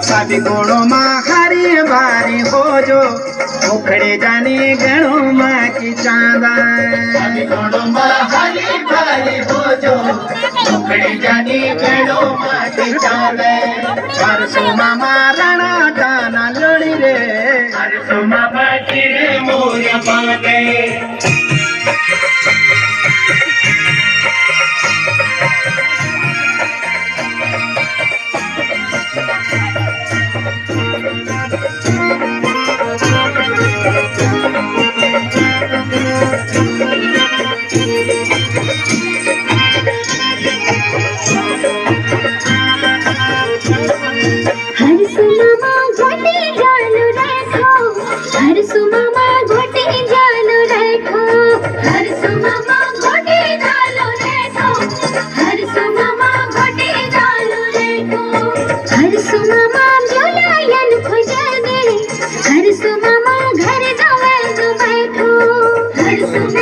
સાબી ગુણોમાં હારી બારી હોજો. ઉખડે જાની ગણોમાં કી ચાંદા. ગુણમાં હરી ભારી હોજો. ઉખડી જાની તાના લોડી રે. હરસુમાં બાજી રે મોર્યા हरसु मामा घोटे जानु रखो हरसु मामा घोटे जानु रखो हरसु मामा घोटे जानु रखो हरसु मामा झोलायन खोजा दे हरसु मामा घर जावे जो बैठो हरसु मामा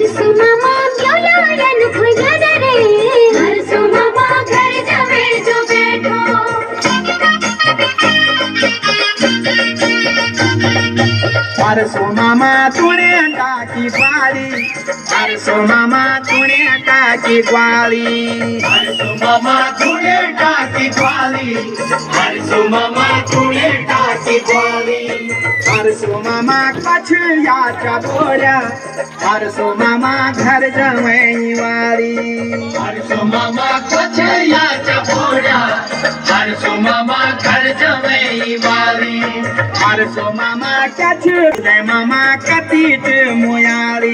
हर मामा तुणे टाकी पाळी. हर मामा तुणे टाकी जो बैठो परसो मामा तुणे टाकी ग्वाली परसो मामा तुणे परसो मामा कछ याच्या बोल्या परसो मामा घर जवई वाली हरसुमामा कछ याच्या पोळ्या हरसुमामा घर जवई वाली परसो मामा कछ मामा कतीट कार